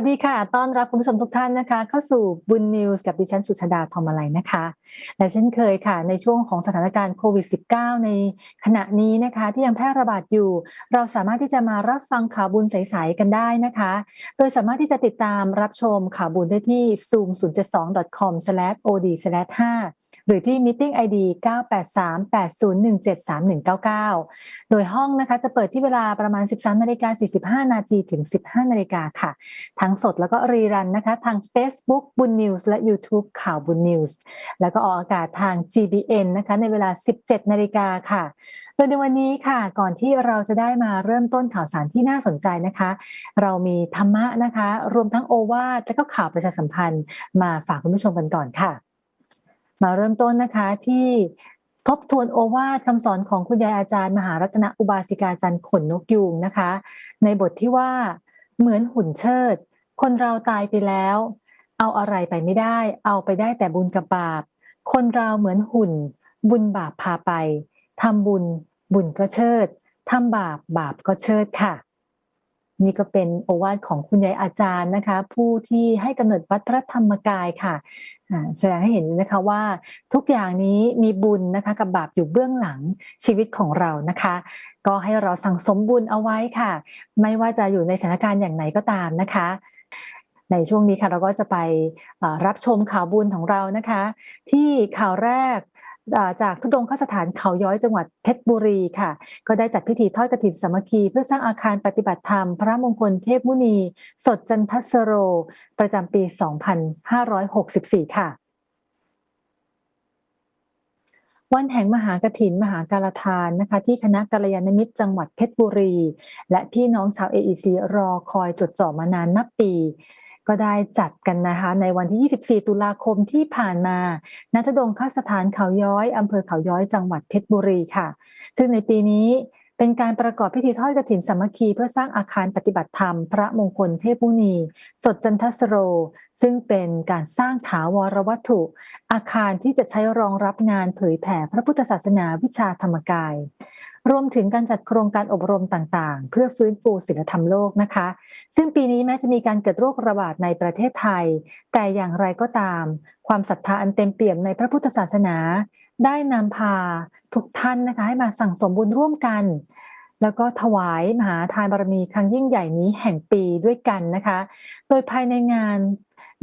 วัสดีค่ะ ต้อนรับคุณผู้ชมทุกท่านนะคะ เข้าสู่บุญนิวส์กับดิฉันสุชาดาทอมอะไรนะคะ และเช่นเคยค่ะ ในช่วงของสถานการณ์โควิด -19 ในขณะนี้นะคะ ที่ยังแพร่ระบาดอยู่ เราสามารถที่จะมารับฟังข่าวบุญใสๆกันได้นะคะ โดยสามารถที่จะติดตามรับชมข่าวบุญได้ที่ zoom072.com/od/5 หรือที่ meeting id 98380173199 โดยห้องนะคะจะเปิดที่เวลาประมาณ 13นาฬิกา45 นาทีถึง 15 นาฬิกาค่ะ ทั้งสดแล้วก็รีรันนะคะ ทาง Facebook บุญนิวส์และ YouTube ข่าวบุญนิวส์แล้วก็ออกอากาศทาง GBN นะคะในเวลา 17 นาฬิกาค่ะโดยในวันนี้ค่ะ ก่อนที่เราจะได้มาเริ่มต้นข่าวสารที่น่าสนใจนะคะ เรามีธรรมะนะคะ รวมทั้งโอวาทและก็ข่าวประชาสัมพันธ์มาฝากคุณผู้ชมกันก่อนค่ะ มาเริ่มต้นนะคะที่ทบทวนโอวาทคำสอนของคุณยายอาจารย์มหารัตนอุบาสิกาจันทร์ขนนกยูงนะคะ ในบทที่ว่า เหมือนหุ่นเชิด คนเราตายไปแล้ว เอาอะไรไปไม่ได้ เอาไปได้แต่บุญกับบาป คนเราเหมือนหุ่น บุญบาปพาไปทำบุญ บุญก็เชิดทำบาปบาปก็เชิดค่ะ นี่ก็เป็นโอวาทของคุณยายอาจารย์นะคะ ผู้ที่ให้กำเนิดวัดพระธรรมกายค่ะแสดงให้เห็นนะคะว่าทุกอย่างนี้มีบุญนะคะกับบาปอยู่เบื้องหลังชีวิตของเรานะคะ ก็ให้เราสั่งสมบุญเอาไว้ค่ะ ไม่ว่าจะอยู่ในสถานการณ์อย่างไหนก็ตามนะคะ ในช่วงนี้ค่ะเราก็จะไปรับชมข่าวบุญของเรานะคะ ที่ข่าวแรก จากทุดงคสถานเขาย้อยจังหวัดเพชรบุรีค่ะ ก็ได้จัดพิธีทอดกฐินสามัคคี เพื่อสร้างอาคารปฏิบัติธรรม พระมงคลเทพมุนี สดจันทสโร ประจำปี 2564 ค่ะ วันแห่งมหากถินมหาการทานนะคะที่คณะกัลยาณมิตรจังหวัดเพชรบุรี และพี่น้องชาว AEC รอคอยจดจ่อมานานนับปี ก็ได้จัดกันนะคะ ในวันที่ 24 ตุลาคมที่ผ่านมาณทดงคสถานเขาย้อยอำเภอเขาย้อยจังหวัดเพชรบุรีค่ะ ซึ่งในปีนี้เป็นการประกอบพิธีทอดกฐินสามัคคีเพื่อสร้างอาคารปฏิบัติธรรม พระมงคลเทพมุนี สดจันทสโร ซึ่งเป็นการสร้างถาวรวัตถุ อาคารที่จะใช้รองรับงานเผยแผ่พระพุทธศาสนาวิชาธรรมกาย รวมถึงการจัดโครงการอบรมต่างๆ เพื่อฟื้นฟูศิลธรรมโลกนะคะ ซึ่งปีนี้แม้จะมีการเกิดโรคระบาดในประเทศไทย แต่อย่างไรก็ตาม ความศรัทธาอันเต็มเปี่ยมในพระพุทธศาสนา ได้นำพาทุกท่านนะคะให้มาสั่งสมบุญร่วมกัน แล้วก็ถวายมหาทานบารมีครั้งยิ่งใหญ่นี้แห่งปีด้วยกันนะคะ โดยภายในงาน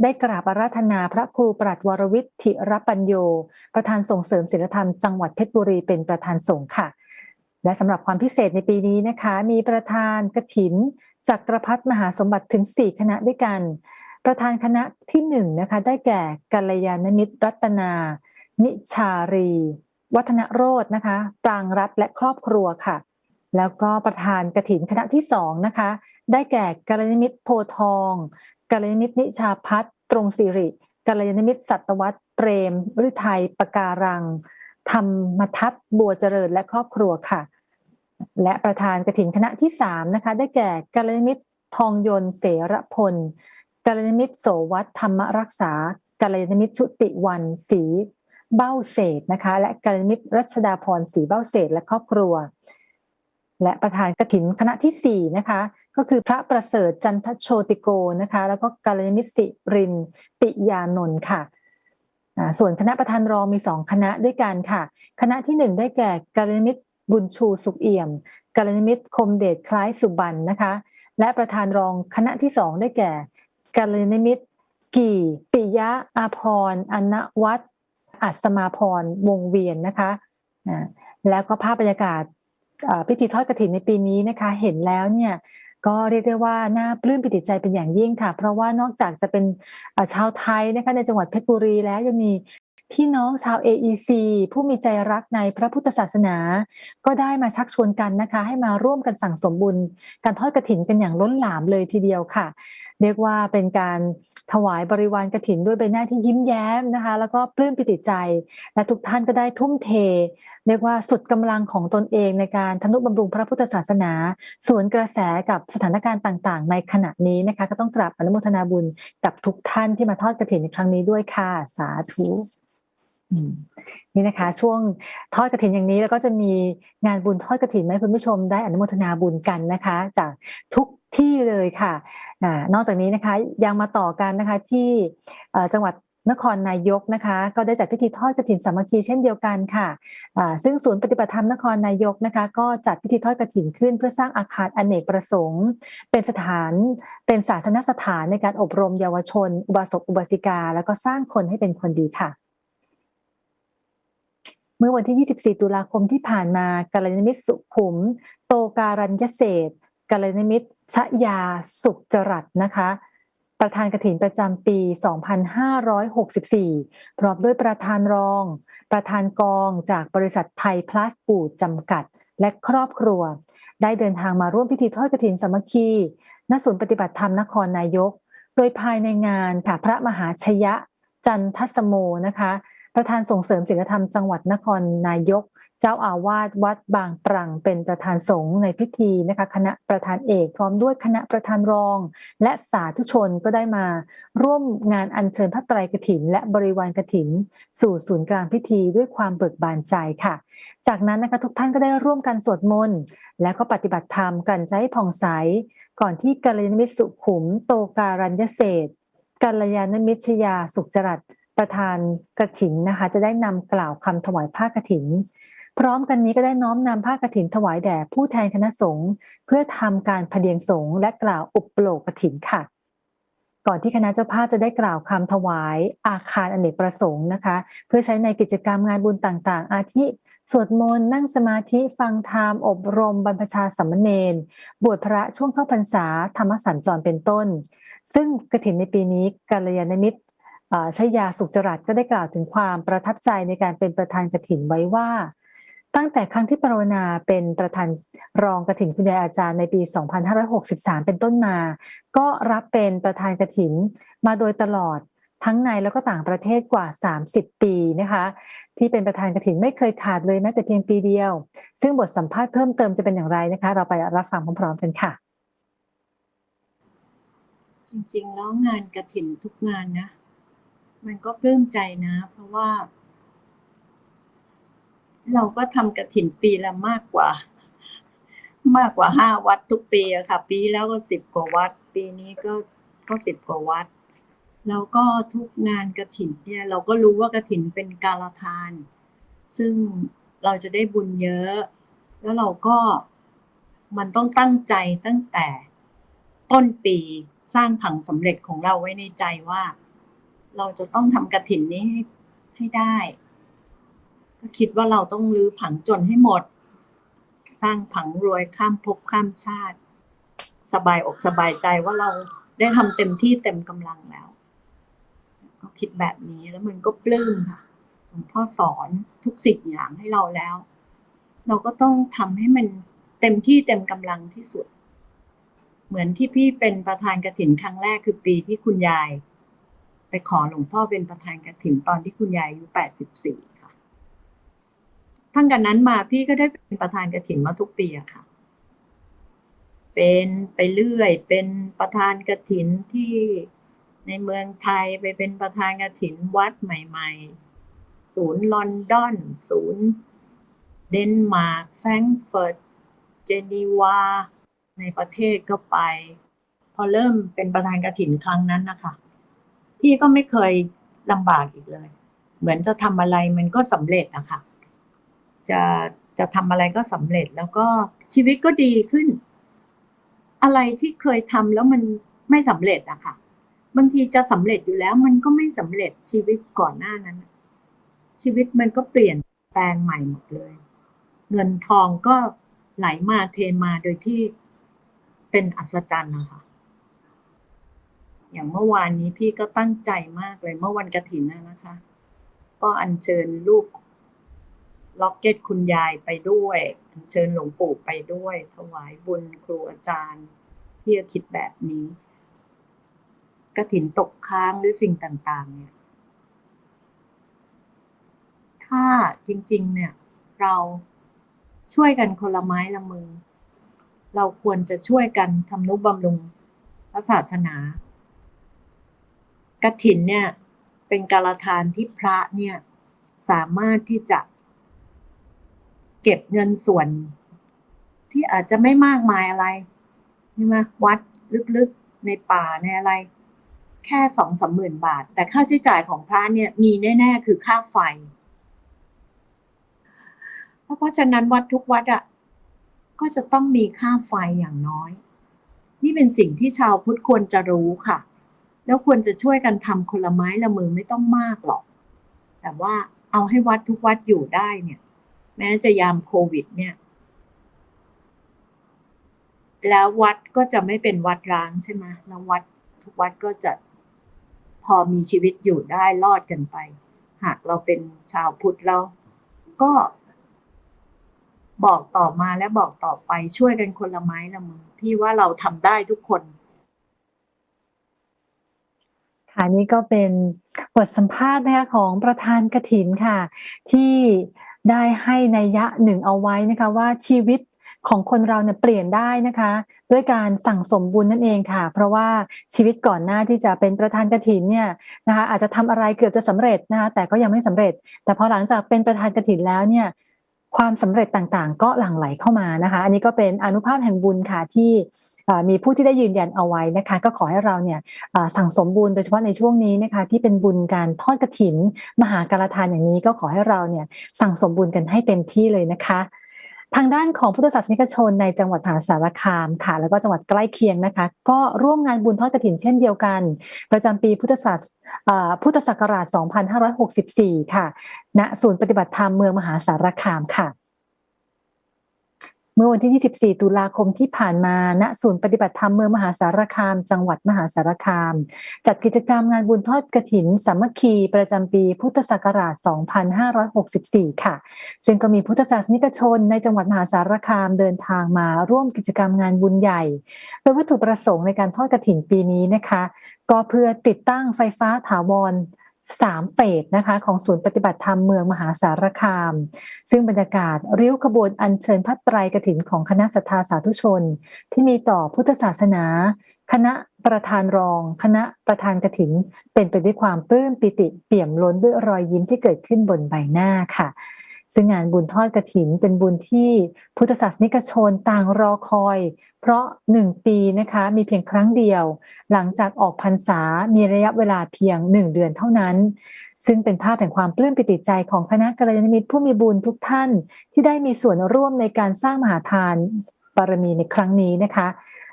ได้กราบอาราธนาพระครูปรัชวรวิทธิรปัญโย ประธานส่งเสริมศิลธรรมจังหวัดเพชรบุรีเป็นประธานสงฆ์ค่ะ และสำหรับความพิเศษในปีนี้นะคะ มีประธานกระถินจักรพัฒมหาสมบัติถึง 4 คณะด้วยกัน ประธานคณะที่1นะคะได้แก่กัลยาณมิตรรัตนา นิชารี วัฒนโรจนะคะ ปรางรัฐและครอบครัวค่ะ แล้วก็ประธานกระถินคณะที่2นะคะได้แก่กัลยาณมิตรโพทองกัลยาณมิตรนิชาพัฒตรงสิริกัลยาณมิตรสัตวัตเปรมฤทัยปการังธรรมทัศบัวเจริญและครอบครัวค่ะ และประธานกระถินคณะที่3นะคะได้แก่กาลนิมิตทองยนต์เสรพลกาลนิมิตโสวัตธรรมรักษากาลนิมิตชุติวันศรีเบ้าเศษนะคะ และกาลนิมิตรัชดาพรศรีเบ้าเศษและครอบครัว และประธานกระถินคณะที่4นะคะก็คือพระประเสริฐจันทโชติโกนะคะ แล้วก็กาลนิมิตสิรินติยานนท์ค่ะส่วนคณะประธานรองมีสองคณะด้วยกันค่ะ คณะที่หนึ่งได้แก่กาลนิมิต บุญชูสุขเอี่ยมกาลนิมิตคมเดชคล้ายสุบันนะคะ และประธานรองคณะที่สองได้แก่กาลนิมิตกี่ปิยะอาพรอนวัตอัศมาพรวงเวียนนะคะแล้วก็ภาพบรรยากาศพิธีทอดกระถินในปีนี้นะคะ เห็นแล้วเนี่ยก็เรียกได้ว่าน่าปลื้มปิติใจเป็นอย่างยิ่งค่ะ เพราะว่านอกจากจะเป็นชาวไทยนะคะในจังหวัดเพชรบุรีแล้วยังมี พี่น้องชาว AEC ผู้มีใจรักในพระพุทธศาสนา ก็ได้มาชักชวนกันนะคะ ให้มาร่วมกันสั่งสมบุญ การทอดกระถินกันอย่างล้นหลามเลยทีเดียวค่ะ เรียกว่าเป็นการถวายบริวารกระถินด้วยใบหน้าที่ยิ้มแย้มนะคะ แล้วก็ปลื้มปิติใจ และทุกท่านก็ได้ทุ่มเท เรียกว่าสุดกำลังของตนเองในการทนุบำรุงพระพุทธศาสนา สวนกระแสกับสถานการณ์ต่าง ๆ ในขณะนี้นะคะ ก็ต้องกราบอนุโมทนาบุญกับทุกท่านที่มาทอดกระถินในครั้งนี้ด้วยค่ะสาธุ นี่นะคะ ช่วงทอดกระถินอย่างนี้แล้วก็จะมีงานบุญทอดกระถินให้คุณผู้ชมได้อนุโมทนาบุญกันนะคะ จากทุกที่เลยค่ะอนอกจากนี้นะคะยังมาต่อกันนะคะที่จังหวัดนครนายกนะคะ ก็ได้จัดพิธีทอดกฐินสามัคคีเช่นเดียวกันค่ะซึ่งศูนย์ปฏิบัติธรรมนครนายกนะคะ ก็จัดพิธีทอดกฐินขึ้น เพื่อสร้างอาคารอเนกประสงค์ เป็นสถานเป็นศาสนสถานในการอบรมเยาวชน อุบาสกอุบาสิกา แล้วก็สร้างคนให้เป็นคนดีค่ะ เมื่อวันที่ 24 ตุลาคมที่ผ่านมากัลยาณมิตรสุขุม โตการัญญเศษกัลยาณมิตรชยาสุขจรัตน์นะคะ ประธานกฐินประจำปี 2564 พร้อมด้วยประธานรอง ประธานกองจากบริษัทไทยพลาสปูดจำกัด และครอบครัว ได้เดินทางมาร่วมพิธีทอดกฐินสามัคคีณศูนย์ปฏิบัติธรรมนครนายก โดยภายในงานค่ะพระมหาชยะจันทสโมนะคะ ประธานส่งเสริมศีลธรรมจังหวัดนครนายก เจ้าอาวาสวัดบางปรังเป็นประธานสงฆ์ในพิธีนะคะคณะประธานเอกพร้อมด้วยคณะประธานรอง และสาธุชนก็ได้มา ร่วมงานอัญเชิญพระไตรกฐิน และบริวารกฐิน สู่ศูนย์กลางพิธีด้วยความเบิกบานใจค่ะ จากนั้นนะคะทุกท่านก็ได้ร่วมกันสวดมนต์และก็ปฏิบัติธรรมกันใจผ่องใสก่อนที่กัลยาณมิตรสุขุม โตการัญญเศษกัลยาณมิตรชยาสุขจรัต ประธานกฐินนะคะ จะได้นำกล่าวคำถวายผ้ากฐิน พร้อมกันนี้ก็ได้น้อมนำผ้ากฐินถวายแด่ผู้แทนคณะสงฆ์เพื่อทำการพเดียงสงฆ์และกล่าวอุปโลกกฐินค่ะ ก่อนที่คณะเจ้าภาพจะได้กล่าวคำถวายอาคารอเนกประสงค์นะคะ เพื่อใช้ในกิจกรรมงานบุญต่างๆ อาทิสวดมนต์นั่งสมาธิฟังธรรมอบรม บรรพชาสัมมเนนบวชพระช่วงเข้าพรรษาธรรมสัญจรเป็นต้น ซึ่งกฐินในปีนี้กัลยาณมิตร ชยาสุขจรัตก็ได้กล่าวถึงความประทับใจในการเป็นประธานกฐินไว้ว่า ตั้งแต่ครั้งที่ปรารณาเป็นประธานรองกฐินคุณยายอาจารย์ในปี 2563 เป็นต้นมา ก็รับเป็นประธานกฐินมาโดยตลอดทั้งในแล้วก็ต่างประเทศกว่า 30 ปีนะคะ ที่เป็นประธานกฐินไม่เคยขาดเลยแม้แต่เพียงปีเดียว ซึ่งบทสัมภาษณ์เพิ่มเติมจะเป็นอย่างไรนะคะ เราไปรับฟังพร้อมๆกันค่ะ จริงๆแล้วงานกระถินทุกงานนะ มันก็ปลื้มใจนะ เพราะว่า เราก็ทำกระถิ่นปีละมากกว่า มากกว่าห้าวัดทุกปีอะค่ะ ปีแล้วก็สิบกว่าวัด ปีนี้ก็ก็สิบกว่าวัด แล้วก็ทุกงานกระถิ่นเนี่ย เราก็รู้ว่ากระถิ่นเป็นการละทาน ซึ่งเราจะได้บุญเยอะ แล้วเราก็มันต้องตั้งใจตั้งแต่ต้นปีสร้างผังสำเร็จของเราไว้ในใจว่า เราจะต้องทำกระถินนี้ให้ให้ได้ ก็คิดว่าเราต้องรื้อผังจนให้หมด สร้างผังรวยข้ามภพข้ามชาติ สบายอกสบายใจว่าเราได้ทำเต็มที่เต็มกำลังแล้ว ก็คิดแบบนี้แล้วมันก็ปลื้มค่ะหลวงพ่อสอนทุกสิ่งอย่างให้เราแล้ว เราก็ต้องทำให้มันเต็มที่เต็มกำลังที่สุด เหมือนที่พี่เป็นประธานกฐินครั้งแรกคือปีที่คุณยาย ขอหลวงพ่อเป็นประธานกฐินตอนที่คุณยายอายุแปดสิบสี่ค่ะ ทั้งกันนั้นมาพี่ก็ได้เป็นประธานกฐินมาทุกปีอะค่ะ เป็นไปเรื่อย เป็นประธานกฐินที่ในเมืองไทยไปเป็นประธานกฐินวัดใหม่ ๆ ศูนย์ลอนดอน ศูนย์เดนมาร์กแฟรงก์เฟิร์ต เจนีวา ในประเทศก็ไป พอเริ่มเป็นประธานกฐินครั้งนั้นนะคะ พี่ก็ไม่เคยลำบากอีกเลย เหมือนจะทำอะไรมันก็สำเร็จนะคะจะจะทำอะไรก็สำเร็จแล้วก็ชีวิตก็ดีขึ้น อะไรที่เคยทำแล้วมันไม่สำเร็จอะค่ะ บางทีจะสำเร็จอยู่แล้ว มันก็ไม่สำเร็จชีวิตก่อนหน้านั้น ชีวิตมันก็เปลี่ยนแปลงใหม่หมดเลย เงินทองก็ไหลมาเทมาโดยที่เป็นอัศจรรย์นะคะ อย่างเมื่อวานนี้พี่ก็ตั้งใจมากเลย เมื่อวันกระถินนะนะคะ ก็อัญเชิญลูกล็อกเก็ตคุณยายไปด้วย อัญเชิญหลวงปู่ไปด้วย ถวายบุญครูอาจารย์พี่ก็คิดแบบนี้กระถินตกค้างหรือสิ่งต่าง ๆ เนี่ย ถ้าจริง ๆ เนี่ย เราช่วยกันคนละไม้ละมือ เราควรจะช่วยกันทำนุบำรุงพระศาสนา กฐินเนี่ยเป็นการทานที่พระเนี่ยสามารถที่จะ เก็บเงินส่วน ที่อาจจะไม่มากมายอะไรใช่ไหมวัดลึกๆในป่าในอะไร แค่สองสามหมื่นบาท แต่ค่าใช้จ่ายของพระเนี่ยมีแน่ๆคือค่าไฟ เพราะฉะนั้นวัดทุกวัดอะก็จะต้องมีค่าไฟอย่างน้อย นี่เป็นสิ่งที่ชาวพุทธควรจะรู้ค่ะ แล้วควรจะช่วยกันทำคนละไม้ละมือไม่ต้องมากหรอก แต่ว่าเอาให้วัดทุกวัดอยู่ได้เนี่ย แม้จะยามโควิดเนี่ย แล้ววัดก็จะไม่เป็นวัดร้างใช่ไหมแล้ววัดทุกวัดก็จะพอมีชีวิตอยู่ได้รอดกันไป หากเราเป็นชาวพุทธเราก็บอกต่อมาและบอกต่อไปช่วยกันคนละไม้ละมือ พี่ว่าเราทำได้ทุกคน ค่ะนี่ก็เป็นบทสัมภาษณ์นะคะของประธานกถินค่ะ ที่ได้ให้นัยยะหนึ่งเอาไว้นะคะว่าชีวิตของคนเราเนี่ยเปลี่ยนได้นะคะ ด้วยการสั่งสมบุญนั่นเองค่ะ เพราะว่าชีวิตก่อนหน้าที่จะเป็นประธานกถินเนี่ยนะคะอาจจะทำอะไรเกือบจะสำเร็จนะคะแต่ก็ยังไม่สำเร็จ แต่พอหลังจากเป็นประธานกถินแล้วเนี่ย ความสำเร็จต่างๆ ก็หลั่งไหลเข้ามานะคะ อันนี้ก็เป็นอนุภาพแห่งบุญค่ะที่มีผู้ที่ได้ยืนยันเอาไว้นะคะ ก็ขอให้เราเนี่ยสั่งสมบุญโดยเฉพาะในช่วงนี้นะคะ ที่เป็นบุญการทอดกระถิน มหาการทานอย่างนี้ก็ขอให้เราเนี่ยสั่งสมบุญกันให้เต็มที่เลยนะคะ ทางด้านของพุทธศาสนิกชนในจังหวัดมหาสารคามค่ะ แล้วก็จังหวัดใกล้เคียงนะคะ ก็ร่วมงานบุญทอดกระถินเช่นเดียวกัน ประจำปีพุทธศาสพุทธศักราช 2564 ค่ะ ณ ศูนย์ปฏิบัติธรรมเมืองมหาสารคามค่ะ เมื่อวันที่ 24 ตุลาคมที่ผ่านมา ณ ศูนย์ปฏิบัติธรรมเมืองมหาสารคาม จังหวัดมหาสารคาม จัดกิจกรรมงานบุญทอดกระถิน สามัคคี ประจำปีพุทธศักราช 2564 ค่ะ ซึ่งก็มีพุทธศาสนิกชนในจังหวัดมหาสารคามเดินทางมาร่วมกิจกรรมงานบุญใหญ่ โดยวัตถุประสงค์ในการทอดกระถินปีนี้นะคะ ก็เพื่อติดตั้งไฟฟ้าถาวร สามเฟสนะคะของศูนย์ปฏิบัติธรรมเมืองมหาสารคาม ซึ่งบรรยากาศริ้วขบวนอัญเชิญพระไตรกถินของคณะศรัทธาสาธุชน ที่มีต่อพุทธศาสนา คณะประธานรอง คณะประธานกถิน เป็นไปด้วยความปลื้มปิติเปี่ยมล้นด้วยรอยยิ้มที่เกิดขึ้นบนใบหน้าค่ะ ซึ่งงานบุญทอดกระถินเป็นบุญที่พุทธศาสนิกชนต่างรอคอย เพราะหนึ่งปีนะคะมีเพียงครั้งเดียว หลังจากออกพรรษามีระยะเวลาเพียงหนึ่งเดือนเท่านั้น ซึ่งเป็นภาพแห่งความปลื้มปิติใจของคณะกัลยาณมิตรผู้มีบุญทุกท่านที่ได้มีส่วนร่วมในการสร้างมหาทานบารมีในครั้งนี้นะคะ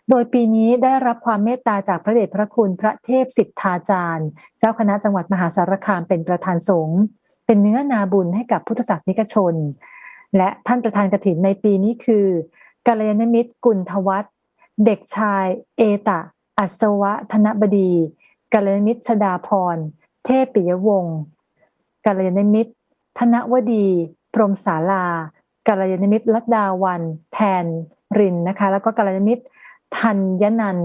โดยปีนี้ได้รับความเมตตาจากพระเดชพระคุณพระเทพสิทธาจารย์ เจ้าคณะจังหวัดมหาสารคามเป็นประธานสงฆ์ เป็นเนื้อนาบุญให้กับพุทธศาสนิกชน และท่านประธานกฐินในปีนี้คือกัลยาณมิตรกุลทวัฒน์เด็กชาย เอตะ อัศวะธนบดีกัลยาณมิตรชดาพร เทพปิยวงศ์กัลยาณมิตร ธนวดี พรหมศาลากัลยาณมิตรลัดดาวัน แทนรินนะคะ แล้วก็กัลยาณมิตรธัญนัน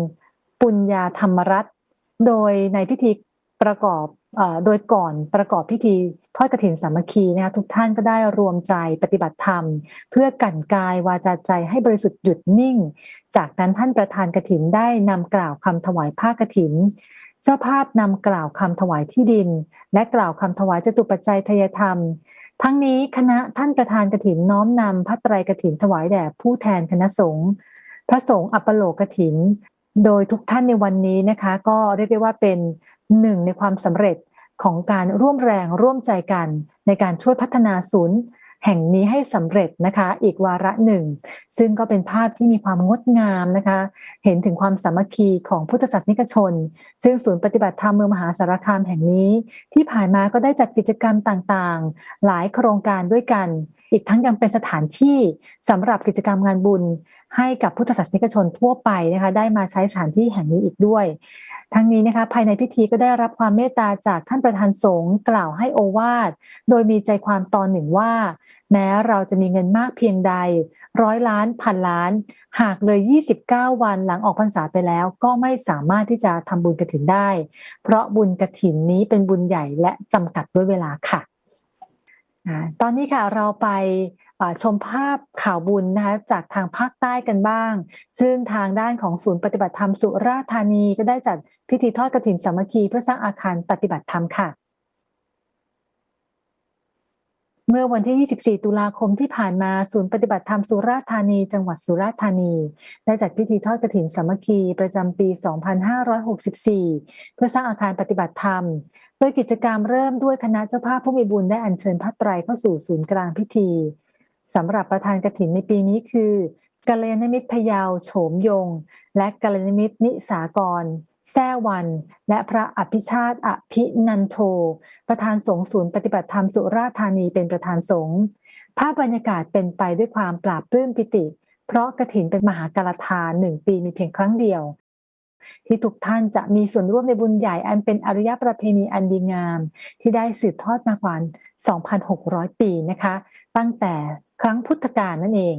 ปุญญาธรรมรัตน์โดยในพิธีประกอบ โดยก่อนประกอบพิธีทอดกฐินสามัคคีนะคะทุกท่านก็ได้รวมใจปฏิบัติธรรม เพื่อกันกายวาจาใจให้บริสุทธิ์หยุดนิ่ง จากนั้นท่านประธานกฐินได้นำกล่าวคำถวายผ้ากฐิน เจ้าภาพนำกล่าวคำถวายที่ดิน และกล่าวคำถวายจตุปัจจัยทยธรรม ทั้งนี้คณะท่านประธานกฐินน้อมนำพระไตรกฐินถวายแด่ผู้แทนคณะสงฆ์พระสงฆ์อัปโลกฐิน โดยทุกท่านในวันนี้นะคะ ก็เรียกได้ว่าเป็นหนึ่งในความสำเร็จของการร่วมแรงร่วมใจกัน ในการช่วยพัฒนาศูนย์ แห่งนี้ให้สำเร็จนะคะ อีกวาระหนึ่ง ซึ่งก็เป็นภาพที่มีความงดงามนะคะ เห็นถึงความสามัคคีของพุทธศาสนิกชน ซึ่งศูนย์ปฏิบัติธรรมเมืองมหาสารคามแห่งนี้ ที่ผ่านมาก็ได้จัดกิจกรรมต่างๆ หลายโครงการด้วยกัน อีกทั้งยังเป็นสถานที่สำหรับกิจกรรมงานบุญ ให้กับพุทธศาสนิกชนทั่วไปนะคะได้มาใช้สถานที่แห่งนี้อีกด้วย ทั้งนี้นะคะภายในพิธีก็ได้รับความเมตตาจากท่านประธานสงฆ์กล่าวให้โอวาทโดยมีใจความตอนหนึ่งว่า แม้เราจะมีเงินมากเพียงใด ร้อยล้านพันล้าน หากเลย 29 วันหลังออกพรรษาไปแล้ว ก็ไม่สามารถที่จะทำบุญกฐินได้ เพราะบุญกฐินนี้เป็นบุญใหญ่และจำกัดด้วยเวลาค่ะ ตอนนี้ค่ะเราไปชมภาพข่าวบุญนะคะจากทางภาคใต้กันบ้าง ซึ่งทางด้านของศูนย์ปฏิบัติธรรมสุราษฎร์ธานีก็ได้จัดพิธีทอดกระถินสามัคคีเพื่อสร้างอาคารปฏิบัติธรรมค่ะ เมื่อวันที่ 24 ตุลาคมที่ผ่านมาศูนย์ปฏิบัติธรรมสุราษฎร์ธานี จังหวัดสุราษฎร์ธานี ได้จัดพิธีทอดกฐินสามัคคีประจำปี 2564 เพื่อสร้างอาคารปฏิบัติธรรม โดยกิจกรรมเริ่มด้วยคณะเจ้าภาพผู้มีบุญได้อัญเชิญพระไตรเข้าสู่ศูนย์กลางพิธีสำหรับประธานกฐินในปีนี้คือกัลยาณมิตรพยาวโฉมยง และกัลยาณมิตรนิสากร แซ่วัน และพระอภิชาติอภินันโท ประธานสงฆ์ศูนย์ปฏิบัติธรรมสุราธานีเป็นประธานสงฆ์ภาพบรรยากาศเป็นไปด้วยความปราบปลื้มปิติ เพราะกฐินเป็นมหากาลทานหนึ่งปีมีเพียงครั้งเดียว ที่ทุกท่านจะมีส่วนร่วมในบุญใหญ่อันเป็นอริยประเพณีอันดีงาม ที่ได้สืบทอดมากว่า 2,600 ปีนะคะ ตั้งแต่ครั้งพุทธกาลนั่นเอง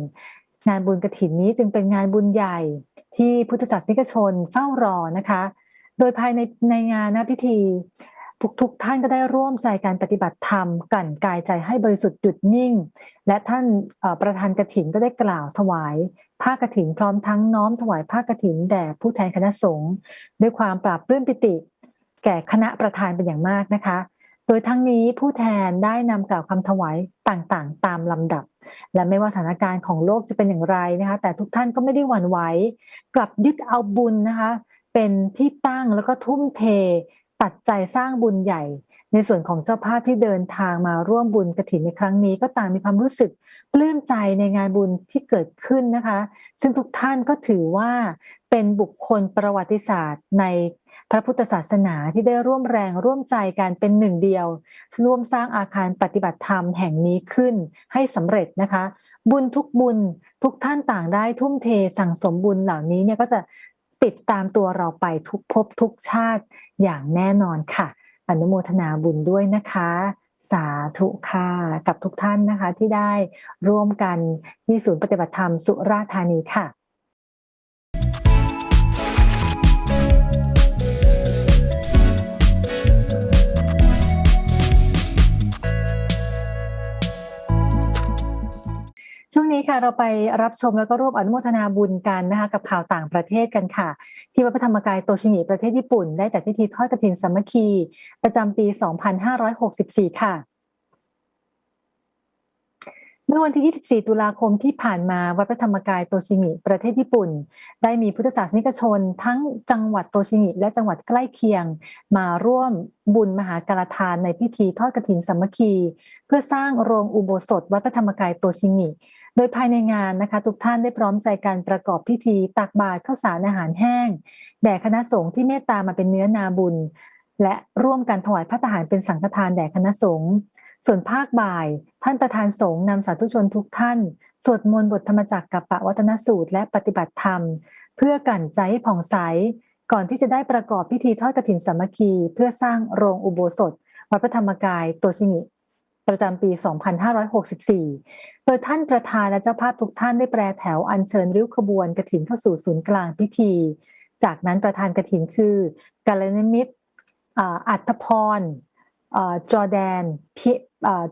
งานบุญกฐินนี้จึงเป็นงานบุญใหญ่ที่พุทธศาสนิกชนเฝ้ารอนะคะ โดยภายในในงานนะพิธีทุกทุกท่านก็ได้ร่วมใจการปฏิบัติธรรมกลั่นกายใจให้บริสุทธิ์หยุดนิ่ง และท่านประธานกฐินก็ได้กล่าวถวาย ผ้ากฐินพร้อมทั้งน้อมถวายผ้ากฐินแด่ผู้แทนคณะสงฆ์ด้วยความปราบปลื้มปิติ แก่คณะประธานเป็นอย่างมากนะคะ ดยทั้งนี้ผู้แทนได้นำกล่าวคำถวายต่างๆ ตามลำดับ และไม่ว่าสถานการณ์ของโลกจะเป็นอย่างไรนะคะ แต่ทุกท่านก็ไม่ได้หวั่นไหวกลับยึดเอาบุญนะคะ เป็นที่ตั้งแล้วก็ทุ่มเทตัดใจสร้างบุญใหญ่ ในส่วนของเจ้าภาพที่เดินทางมาร่วมบุญกฐินในครั้งนี้ ก็ต่างมีความรู้สึกปลื้มใจในงานบุญที่เกิดขึ้นนะคะ ซึ่งทุกท่านก็ถือว่าเป็นบุคคลประวัติศาสตร์ในพระพุทธศาสนาที่ได้ร่วมแรงร่วมใจกันเป็นหนึ่งเดียว ร่วมสร้างอาคารปฏิบัติธรรมแห่งนี้ขึ้นให้สำเร็จนะคะ บุญทุกบุญทุกท่านต่างได้ทุ่มเทสั่งสมบุญเหล่านี้เนี่ยก็จะติดตามตัวเราไปทุกภพทุกชาติอย่างแน่นอนค่ะ อนุโมทนาบุญด้วยนะคะ สาธุค่ะกับทุกท่านนะคะที่ได้ร่วมกันที่ศูนย์ปฏิบัติธรรมสุราธานีค่ะ ช่วงนี้ค่ะเราไปรับชมแล้วก็ร่วมอนุโมทนาบุญกันนะคะกับข่าวต่างประเทศกันค่ะ ที่วัดพระธรรมกายโตชิงิประเทศญี่ปุ่น ได้จัดพิธีทอดกฐินสามัคคี ประจำปี 2564 ค่ะเมื่อวันที่ 24 ตุลาคมที่ผ่านมา วัดพระธรรมกายโตชิงิประเทศญี่ปุ่น ได้มีพุทธศาสนิกชน ทั้งจังหวัดโตชิงิและจังหวัดใกล้เคียง มาร่วมบุญมหากาลทานในพิธีทอดกฐินสามัคคี เพื่อสร้างโรงอุโบสถวัดพระธรรมกายโตชิงิ ดยภายในงานนะคะ ทุกท่านได้พร้อมใจการประกอบพิธีตักบาตรข้าวสารอาหารแห้ง แด่คณะสงฆ์ที่เมตตามาเป็นเนื้อนาบุญ และร่วมกันถวายพระทหารเป็นสังฆทานแด่คณะสงฆ์ส่วนภาคบ่าย ท่านประธานสงฆ์นำสาธุชนทุกท่าน สวดมนต์บทธรรมจักรกับปะวัตนสูตรและปฏิบัติธรรม เพื่อกั่นใจให้ผ่องใส ก่อนที่จะได้ประกอบพิธีทอดกฐินสามัคคี เพื่อสร้างโรงอุโบสถวัดพระธรรมกายโตชิงิ ประจำปี 2564 โดยท่านประธานและเจ้าภาพทุกท่านได้แปรแถวอัญเชิญริ้วขบวนกฐินเข้าสู่ศูนย์กลางพิธี จากนั้นประธานกฐินคือกัลยาณมิตรอัตพรจอแดนพิ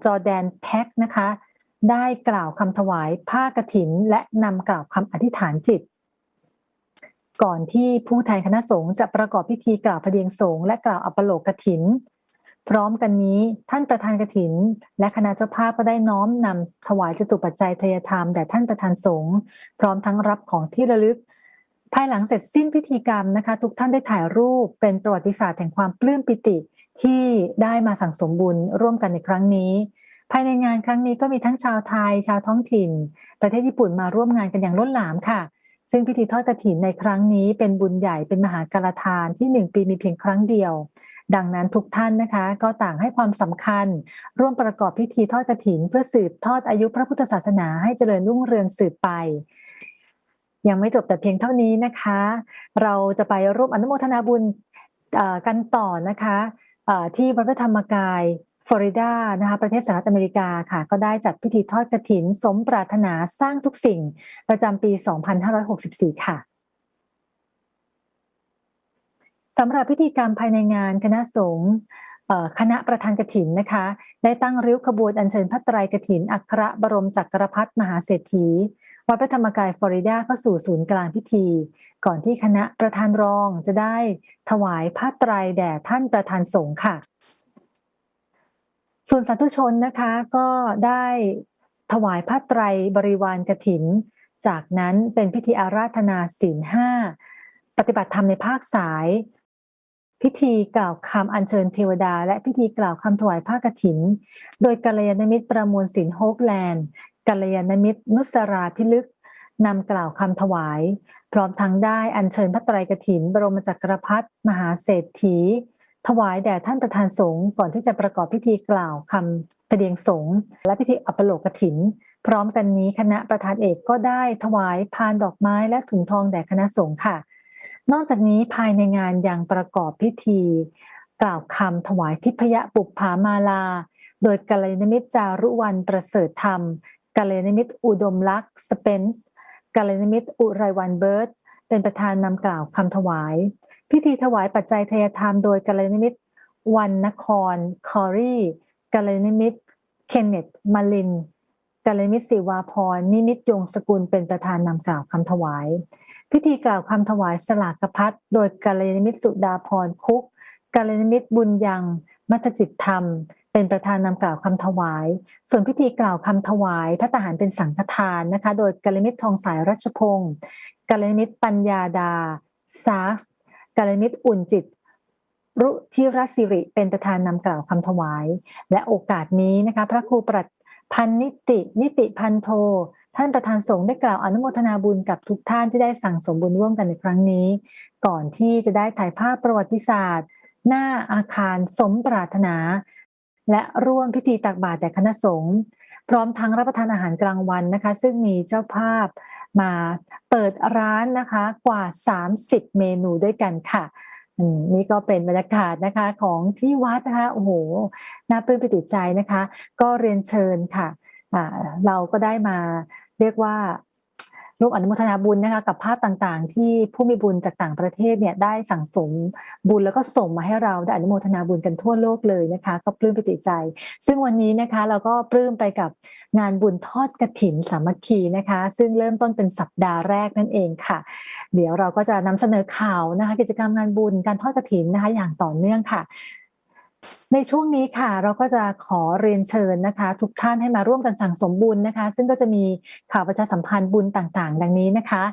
จอแดนแพ็กนะคะ ได้กล่าวคำถวายผ้ากฐินและนำกล่าวคำอธิษฐานจิต ก่อนที่ผู้แทนคณะสงฆ์จะประกอบพิธีกล่าวพระเดียงสงฆ์และกล่าวอัปโลกกฐิน พร้อมกันนี้ท่านประธานกฐิน และคณะเจ้าภาพก็ได้น้อมนำถวายจตุปัจจัยทยธรรมแด่ท่านประธานสงฆ์พร้อมทั้งรับของที่ระลึก ภายหลังเสร็จสิ้นพิธีกรรมนะคะ ทุกท่านได้ถ่ายรูปเป็นประวัติศาสตร์แห่งความปลื้มปิติที่ได้มาสั่งสมบุญร่วมกันในครั้งนี้ ภายในงานครั้งนี้ก็มีทั้งชาวไทย ชาวท้องถิ่น ประเทศญี่ปุ่นมาร่วมงานกันอย่างล้นหลามค่ะ ซึ่งพิธีทอดกฐินในครั้งนี้เป็นบุญใหญ่เป็นมหากาลทานที่หนึ่งปีมีเพียงครั้งเดียว ดังนั้นทุกท่านนะคะ ก็ต่างให้ความสำคัญ ร่วมประกอบพิธีทอดกฐิน เพื่อสืบทอดอายุพระพุทธศาสนาให้เจริญรุ่งเรืองสืบไป ยังไม่จบแต่เพียงเท่านี้นะคะ เราจะไปร่วมอนุโมทนาบุญกันต่อนะคะที่วัดพระธรรมกายฟลอริดานะคะประเทศสหรัฐอเมริกาค่ะ ก็ได้จัดพิธีทอดกฐิน สมปรารถนาสร้างทุกสิ่ง ประจำปี 2564 ค่ะ สำหรับพิธีกรรมภายในงานคณะสงฆ์คณะประธานกฐินนะคะ ได้ตั้งริ้วขบวนอัญเชิญพระไตรกฐิน อัครบรมจักรพรรดิมหาเศรษฐีวัดพระธรรมกายฟลอริดาเข้าสู่ศูนย์กลางพิธี ก่อนที่คณะประธานรองจะได้ถวายผ้าไตรแด่ท่านประธานสงฆ์ค่ะ ส่วนสาธุชนนะคะก็ได้ถวายผ้าไตรบริวารกถิน จากนั้นเป็นพิธีอาราธนาศีลห้าปฏิบัติธรรมในภาคสาย พิธีกล่าวคำอัญเชิญเทวดา และพิธีกล่าวคำถวายผ้ากถิน โดยกัลยาณมิตรประมวลศิลป์โฮกแลนด์กัลยาณมิตรนุสราพิลึกนำกล่าวคำถวาย พร้อมทั้งได้อัญเชิญพระไตรกฐิน บรมจักรพรรดิมหาเศรษฐี ถวายแด่ท่านประธานสงฆ์ก่อนที่จะประกอบพิธีกล่าวคำเปดียงสงฆ์และพิธีอัปโลกฐิน พร้อมกันนี้คณะประธานเอกก็ได้ถวายพานดอกไม้และถุงทองแด่คณะสงฆ์ค่ะ นอกจากนี้ภายในงานยังประกอบพิธี กล่าวคำถวายทิพยปุปผามาลา โดยกัลยาณมิตรจารุวันประเสริฐธรรมกัลยาณมิตรอุดมลักษ์สเปนส์กัลยาณมิตรอุไรวันเบิร์ตเป็นประธานนำกล่าวคำถวาย พิธีถวายปัจจัยทายธรรมโดยกัลยาณมิตรวันนคร คอรีกัลยาณมิตรเคนเนตมาลินกัลยาณมิตรศิวาพรนิมิตยงสกุลเป็นประธานนำกล่าวคำถวาย พิธีกล่าวคำถวายสลากพัดโดยกัลยาณมิตรสุดาพรคุกกัลยาณมิตรบุญยัง มัทจิตธรรม เป็นประธานนำกล่าวคำถวาย ส่วนพิธีกล่าวคำถวายพระทหารเป็นสังฆทานนะคะ โดยกัลยมิตรทองสายรัชพงศ์กัลยมิตรปัญญาดาซาสกัลยมิตรอุ่นจิตรุธิรศิริเป็นประธานนำกล่าวคำถวาย และโอกาสนี้นะคะ พระครูปรัชพันนิติ นิติพันโท ท่านประธานสงฆ์ได้กล่าวอนุโมทนาบุญกับทุกท่านที่ได้สั่งสมบุญร่วมกันในครั้งนี้ ก่อนที่จะได้ถ่ายภาพประวัติศาสตร์ หน้าอาคารสมปรารถนา และร่วมพิธีตักบาตรแด่คณะสงฆ์พร้อมทั้งรับประทานอาหารกลางวันนะคะ ซึ่งมีเจ้าภาพมาเปิดร้านนะคะกว่า 30 เมนูด้วยกันค่ะอืมนี่ก็เป็นบรรยากาศนะคะของที่วัดนะคะโอ้โหน่าปลื้มปิติใจนะคะ ก็เรียนเชิญค่ะอ่าเราก็ได้มา เรียกว่าร่วมอนุโมทนาบุญนะคะกับภาพต่างๆ ที่ผู้มีบุญจากต่างประเทศเนี่ยได้สั่งสมบุญแล้วก็ส่งมาให้เราได้อนุโมทนาบุญกันทั่วโลกเลยนะคะ ก็ปลื้มปิติใจ ซึ่งวันนี้นะคะเราก็ปลื้มไปกับงานบุญทอดกระถินสามัคคีนะคะ ซึ่งเริ่มต้นเป็นสัปดาห์แรกนั่นเองค่ะ เดี๋ยวเราก็จะนำเสนอข่าวนะคะ กิจกรรมงานบุญการทอดกระถินนะคะอย่างต่อเนื่องค่ะ ในช่วงนี้ค่ะ เราก็จะขอเรียนเชิญนะคะ ทุกท่านให้มาร่วมกันสั่งสมบุญนะคะ ซึ่งก็จะมีข่าวประชาสัมพันธ์บุญต่างๆ ดังนี้นะคะ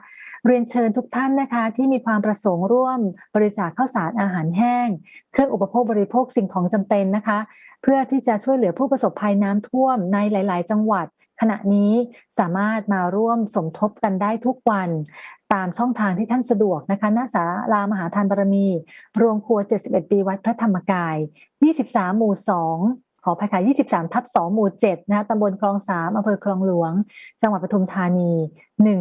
เรียนเชิญทุกท่านนะคะที่มีความประสงค์ร่วมบริจาคข้าวสารอาหารแห้ง เครื่องอุปโภคบริโภคสิ่งของจำเป็นนะคะ เพื่อที่จะช่วยเหลือผู้ประสบภัยน้ำท่วมในหลาย ๆ จังหวัด ขณะนี้สามารถมาร่วมสมทบกันได้ทุกวัน ตามช่องทางที่ท่านสะดวกนะคะหน้าศาลามหาทานบารมี โรงครัว 71 ปีวัดพระธรรมกาย 23 หมู่ 2 ขอภัยค่ะ23 ทับ 2 หมู่ 7นะคะตำบลคลอง 3 อำเภอคลองหลวง จังหวัดปทุมธานี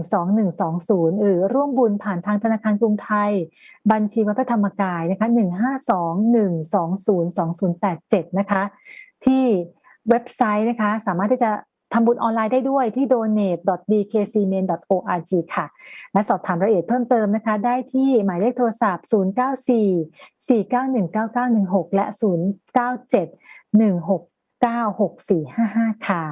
12120 หรือร่วมบุญผ่านทางธนาคารกรุงไทย บัญชีวัดพระธรรมกายนะคะ152-120-2087 นะคะ ที่เว็บไซต์นะคะ สามารถที่จะ ทำบุญออนไลน์ได้ด้วยที่ donate.dkcmain.org ค่ะ และสอบถามรายละเอียดเพิ่มเติมนะคะ ได้ที่หมายเลขโทรศัพท์ 094-491-9916 และ 097-169-6455 ค่ะ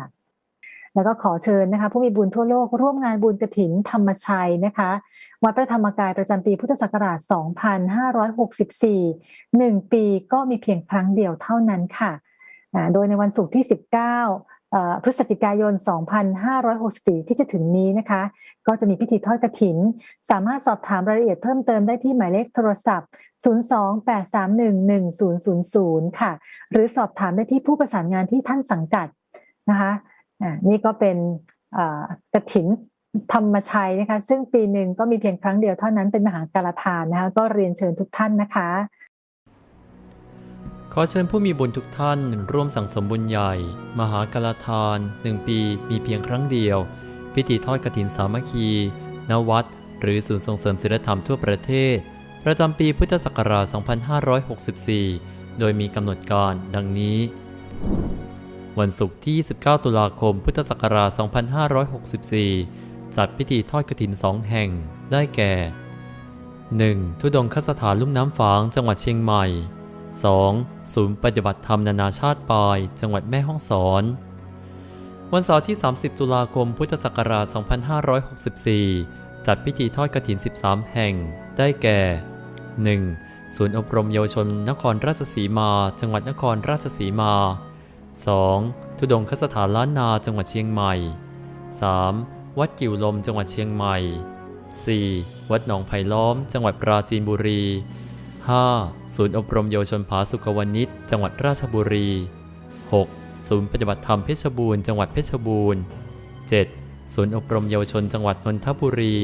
แล้วก็ขอเชิญนะคะ ผู้มีบุญทั่วโลกร่วมงานบุญกฐินธรรมชัยนะคะ วัดพระธรรมกายประจำปีพุทธศักราช 2564หนึ่งปีก็มีเพียงครั้งเดียวเท่านั้นค่ะ โดยในวันศุกร์ที่ 19 พฤศจิกายน 2564 ที่จะถึงนี้นะคะ ก็จะมีพิธีทอดกฐิน สามารถสอบถามรายละเอียดเพิ่มเติมได้ที่หมายเลขโทรศัพท์ 028311000 ค่ะ หรือสอบถามได้ที่ผู้ประสานงานที่ท่านสังกัดนะคะอ่านี่ก็เป็นอ่ากฐินธรรมชัยนะคะ ซึ่งปีหนึ่งก็มีเพียงครั้งเดียวเท่านั้นเป็นมหาการทานนะคะ ก็เรียนเชิญทุกท่านนะคะ ขอเชิญผู้มีบุญทุกท่านร่วมสั่งสมบุญใหญ่ มหากาลทานหนึ่งปีมีเพียงครั้งเดียว พิธีทอดกฐินสามัคคี ณ วัด หรือศูนย์ส่งเสริมศิลธรรมทั่วประเทศ ประจำปีพุทธศักราช 2564 โดยมีกำหนดการดังนี้ วันศุกร์ที่ 29 ตุลาคม พุทธศักราช 2564 จัดพิธีทอดกฐินสองแห่ง ได้แก่ 1. ทุดงคสถานลุ่มน้ำฝาง จังหวัดเชียงใหม่ 2. ศูนย์ปฏิบัติธรรมนานาชาติปาย จังหวัดแม่ฮ่องสอน วันเสาร์ที่ 30 ตุลาคม พุทธศักราช 2564 จัดพิธีทอดกฐิน 13 แห่ง ได้แก่ 1. ศูนย์อบรมเยาวชนนครราชสีมา จังหวัดนครราชสีมา 2. ทุดงคสถานล้านนาจังหวัดเชียงใหม่ 3. วัดกิ่วลมจังหวัดเชียงใหม่ 4. วัดหนองไผ่ล้อม จังหวัดปราจีนบุรี 5. ศูนย์อบรมเยาวชนผาสุกวณิชจังหวัดราชบุรี 6. ศูนย์ปฏิบัติธรรมเพชรบูรณ์จังหวัดเพชรบูรณ์ 7. ศูนย์อบรมเยาวชนจังหวัดนนทบุรี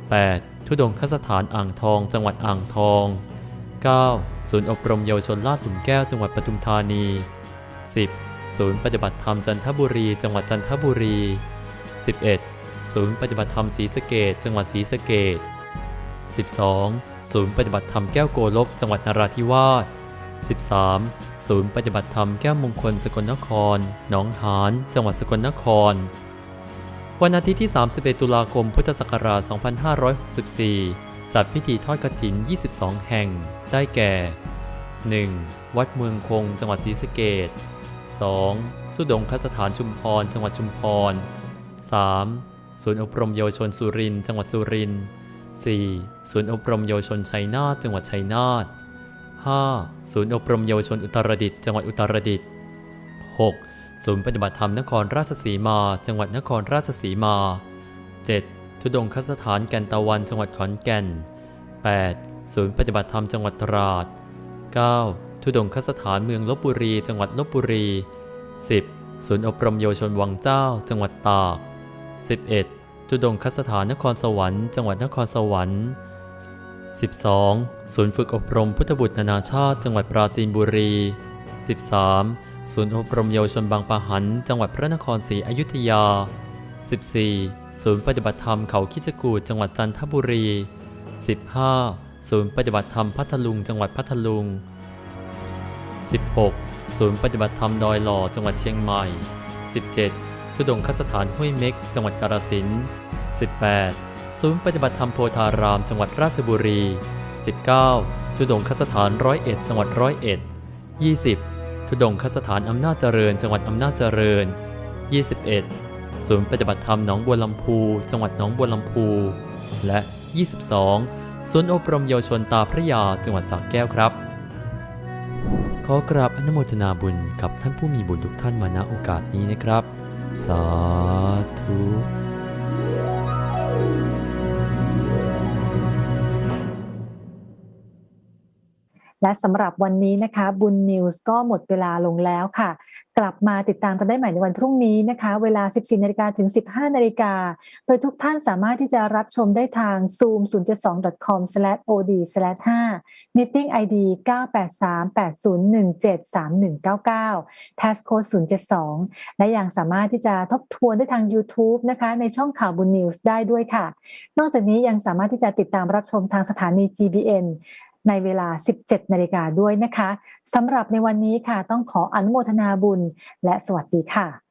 8. ทุดงคสถานอ่างทอง จังหวัดอ่างทอง 9. ศูนย์อบรมเยาวชนลาดหลุมแก้วจังหวัดปทุมธานี 10. ศูนย์ปฏิบัติธรรมจันทบุรี จังหวัดจันทบุรี 11. ศูนย์ปฏิบัติธรรมศรีสะเกดจังหวัดศรีสะเกด 12. ศูนย์ปฏิบัติธรรมแก้วโกลกจังหวัดนราธิวาส 13. ศูนย์ปฏิบัติธรรมแก้วมงคลสกลนคร หนองหาน จังหวัดสกลนคร วันอาทิตย์ที่ 31 ตุลาคม พุทธศักราช 2564 จัดพิธีทอดกฐิน 22 แห่ง ได้แก่ 1. วัดเมืองคง จังหวัดศรีสะเกด 2. สุดงคสถานชุมพร จังหวัดชุมพร 3. ศูนย์อบรมเยาวชนสุรินทร์จังหวัดสุรินทร์ 4. ศูนย์อบรมเยาวชนชัยนาทจังหวัดชัยนาท 5. ศูนย์อบรมเยาวชนอุตรดิตถ์จังหวัดอุตรดิตถ์ 6. ศูนย์ปฏิบัติธรรมนครราชสีมา จังหวัดนครราชสีมา 7. ทุดงคสถานแก่นตะวันจังหวัดขอนแก่น 8. ศูนย์ปฏิบัติธรรมจังหวัดตราด 9. ทุดงคสถานเมืองลบบุรี จังหวัดลบบุรี 10. ศูนย์อบรมเยาวชนวังเจ้า จังหวัดตาก 11. ทุดงคสถานนครสวรรค์ จังหวัดนครสวรรค์ 12. ศูนย์ฝึกอบรมพุทธบุตรนานาชาติ จังหวัดปราจีนบุรี 13. ศูนย์อบรมเยาวชนบางปะหัน จังหวัดพระนครศรีอยุธยา 14. ศูนย์ปฏิบัติธรรมเขาคิจกูจังหวัดจันทบุรี 15. ศูนย์ปฏิบัติธรรมพัทลุง จังหวัดพัทลุง 16. ศูนย์ปฏิบัติธรรมดอยหล่อจังหวัดเชียงใหม่ 17. ทุดงคสถานห้วยเม็ก จังหวัดกาฬสินธุ์ 18. ศูนย์ปฏิบัติธรรมโพธาราม จังหวัดราชบุรี 19. ทุดงคสถานร้อยเอ็ดจังหวัดร้อยเอ็ด 20. ทุดงคสถานอำนาจเจริญ จังหวัดอำนาจเจริญ 21. ศูนย์ปฏิบัติธรรมหนองบัวลำพู จังหวัดหนองบัวลำพู และ 22. ศูนย์อบรมเยาวชนตาพระยา จังหวัดสระแก้วครับ ขอกราบอนุโมทนาบุญกับท่านผู้มีบุญทุกท่านมาณโอกาสนี้นะครับ สาธุและสำหรับวันนี้นะคะบุญนิวส์ก็หมดเวลาลงแล้วค่ะ กลับมาติดตามกันได้ใหม่ในวันพรุ่งนี้นะคะ เวลา 14นาฬิกาถึง 15นาฬิกา โดยทุกท่านสามารถที่จะรับชมได้ทาง zoom 072.com/od/5 meeting id 98380173199 passcode 072 และยังสามารถที่จะทบทวนได้ทาง YouTube นะคะ ในช่องข่าวบุญนิวส์ได้ด้วยค่ะ นอกจากนี้ยังสามารถที่จะติดตามรับชมทางสถานี GBN ในเวลา 17 นาฬิกาด้วยนะคะสำหรับในวันนี้ค่ะ ต้องขออนุโมทนาบุญและสวัสดีค่ะ